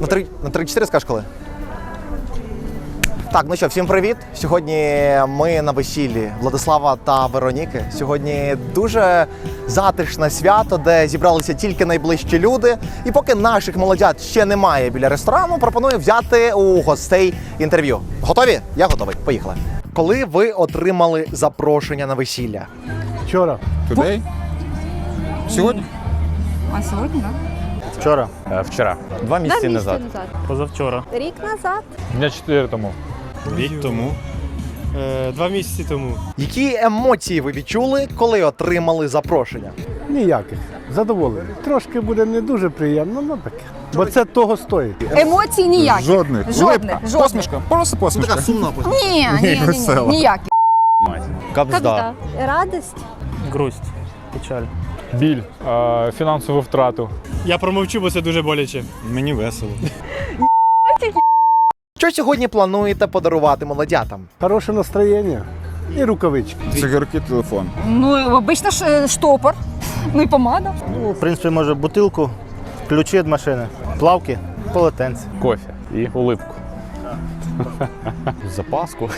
На 3, на 3-4 скажеш коли? Так, ну що, всім привіт. Сьогодні ми на весіллі Владислава та Вероніки. Сьогодні дуже затишне свято, де зібралися тільки найближчі люди. І поки наших молодят ще немає біля ресторану, пропоную взяти у гостей інтерв'ю. Готові? Я готовий. Поїхали. Коли ви отримали запрошення на весілля? Вчора. Today? Сьогодні? А сьогодні, так? Вчора. Вчора. Два місяці назад. Позавчора. Рік назад. Дня 4 тому. Рік тому. Е, два місяці тому. Які емоції ви відчули, коли отримали запрошення? Ніяких. Задоволений. Трошки буде не дуже приємно, ну таке. Бо це того стоїть. Емоцій ніякі. Жодних. Жодних, жодних. Посмішка. Просто посмішка. сумна Ні, ні, ні, ні, весела. ніякі. Когда? Радость. Грусть, печаль. Біль, е, фінансову втрату. Я промовчу, бо це дуже боляче. Мені весело. Що сьогодні плануєте подарувати молодятам? Хороше настроєння і рукавички. Цигарки, телефон. Ну, обично ж е, штопор. Ну і помада. Ну, в принципі, може бутилку, ключі від машини, плавки, полотенце. Кофе і улипку. Запаску.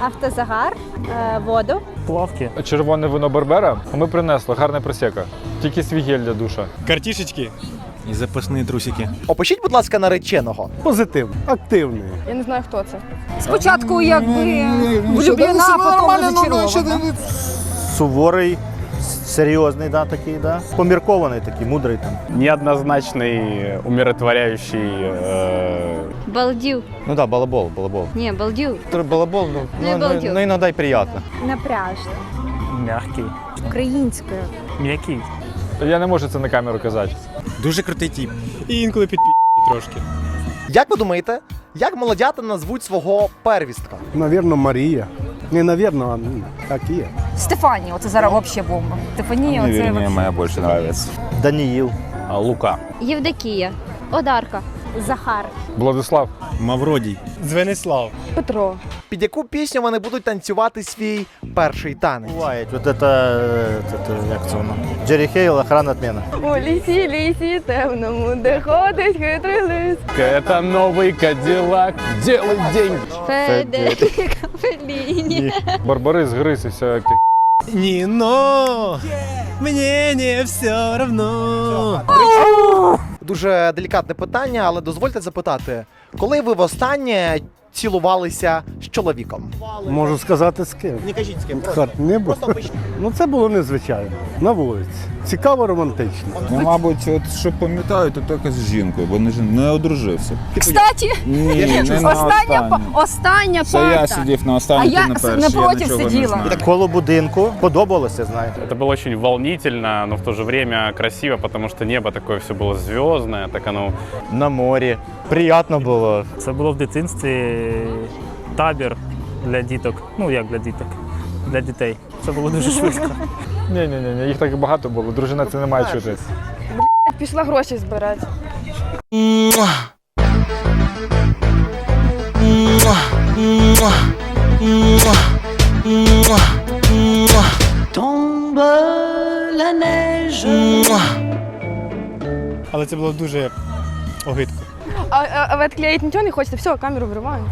Автозагар. Е, воду. Плавки. Червоне вино Барбера ми принесли, гарне просека. Тільки свій гель для душа. Картішечки. І запасні трусики. Опишіть, будь ласка, нареченого. Позитив, активний. Я не знаю, хто це. Спочатку якби влюблена, потім зачарована. Суворий, серйозний, да, такий, да. поміркований такий, мудрий там. неоднозначный, умиротворяющий. Э... Балдю. Ну так, да, балабол, балабол. Ні, балдю. Балабол, ну, Не ну, балдю. ну, іноді приємно. Напряжно. М'який. Українською. М'який. Я не можу це на камеру казати. Дуже крутий тіп. І інколи підпі трошки. Як ви думаєте, як молодята назвуть свого первістка? Навірно, Марія. Не навірно, а так і є. Стефанія, оце зараз взагалі бомба. Стефанія, оце вообще. моя больше нравится. Даниил. Даніїл. Лука. Євдокія. Одарка. Захар. Владислав. Мавродій. Звенислав. Петро. Під яку пісню вони будуть танцювати свій перший танець? Буває, от це, це, це, як це воно? Джері Хейл, охрана отмена. У лісі, лісі темному, де ходить хитрий лис. Это новый Кадиллак. Делай деньги. Федеріка Феліні. Барбарис яке. Ніно. Мені не все равно. Дуже делікатне питання, але дозвольте запитати, коли ви востаннє цілувалися з чоловіком? Можу сказати з ким. Не кажіть з ким. Хат не було. Ну це було незвичайно. На вулиці. Цікаво, романтично. Ну, мабуть, от що пам'ятаю, то тільки з жінкою, бо не, жін- не одружився. Кстати, Ні, не на остання, па- останню. остання Це я парта. сидів на А останній, я ти на с- першій, напротив я нічого сиділа. не знаю. Коло будинку подобалося, знаєте. Это было очень волнительно, но в то же время красиво, потому что небо такое все было звездное, так оно На морі. Приємно було. Це було в дитинстві табір для діток. Ну як для діток? Для дітей. Це було дуже швидко. Ні, ні, ні, їх так багато було. Дружина це не має чути. Пішла гроші збирати. Але це було дуже огидко. А, а, а вы отклеить ничего не хочется? Все, камеру вириваємо.